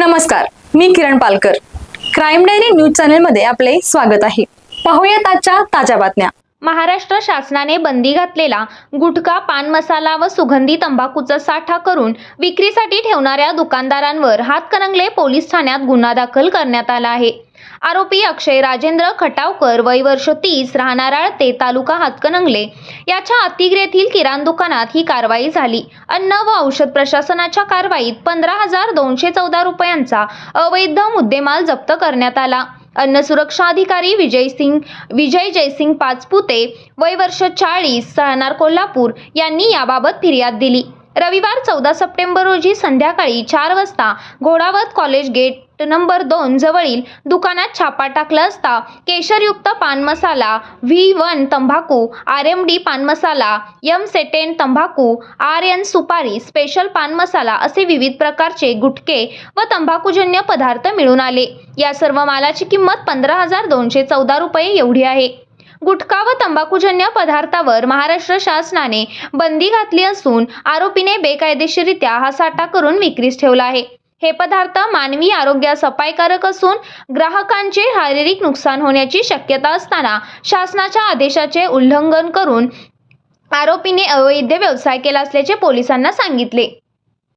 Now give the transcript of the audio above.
नमस्कार मी Kiran Palkar. Crime diary news चॅनलमध्ये आपले स्वागत आहे. पाहूयात आजच्या ताज्या बातम्या. महाराष्ट्र शासनाने बंदी घातलेला गुटखा पान मसाला व सुगंधी तंबाखूचा साठा करून विक्रीसाठी ठेवणाऱ्या दुकानदारांवर हातकणंगले पोलीस ठाण्यात गुन्हा दाखल करण्यात आला आहे. आरोपी अक्षय राजेंद्र खटावकर वय वर्ष तीस राहणाराळ ते तालुका हातकणंगले. याच्या अतिग्रेथील किराण दुकानात ही कारवाई झाली. अन्न व औषध प्रशासनाच्या कारवाईत पंधरा हजार दोनशे चौदा रुपयांचा अवैध मुद्देमाल जप्त करण्यात आला. अन्न सुरक्षा अधिकारी विजय सिंग विजय जयसिंग पाचपुते वय वर्ष चाळीस राहणार कोल्हापूर यांनी याबाबत फिर्याद दिली. रविवार चौदा सप्टेंबर रोजी संध्याकाळी चार वाजता घोडावत कॉलेज गेट नंबर दोन जवळील दुकानात छापा टाकला असता केशरयुक्त पान मसाला व्ही वन तंबाखू आर एम डी पान मसाला यम सेटेन तंबाखू आर एन सुपारी स्पेशल पान मसाला असे विविध प्रकारचे गुटखे व तंबाखूजन्य पदार्थ मिळून आले. या सर्व मालाची किंमत पंधरा हजार दोनशे चौदा रुपये एवढी आहे. गुटखा व तंबाखूजन्य पदार्थावर महाराष्ट्र शासनाने बंदी घातली असून आरोपीने बेकायदेशीरित्या हा साठा करून विक्रीस ठेवला आहे. हे पदार्थ मानवी आरोग्यास अपायकारक असून ग्राहकांचे शारीरिक नुकसान होण्याची शक्यता असताना शासनाच्या आदेशाचे उल्लंघन करून आरोपीने अवैध व्यवसाय केला असल्याचे पोलिसांना सांगितले.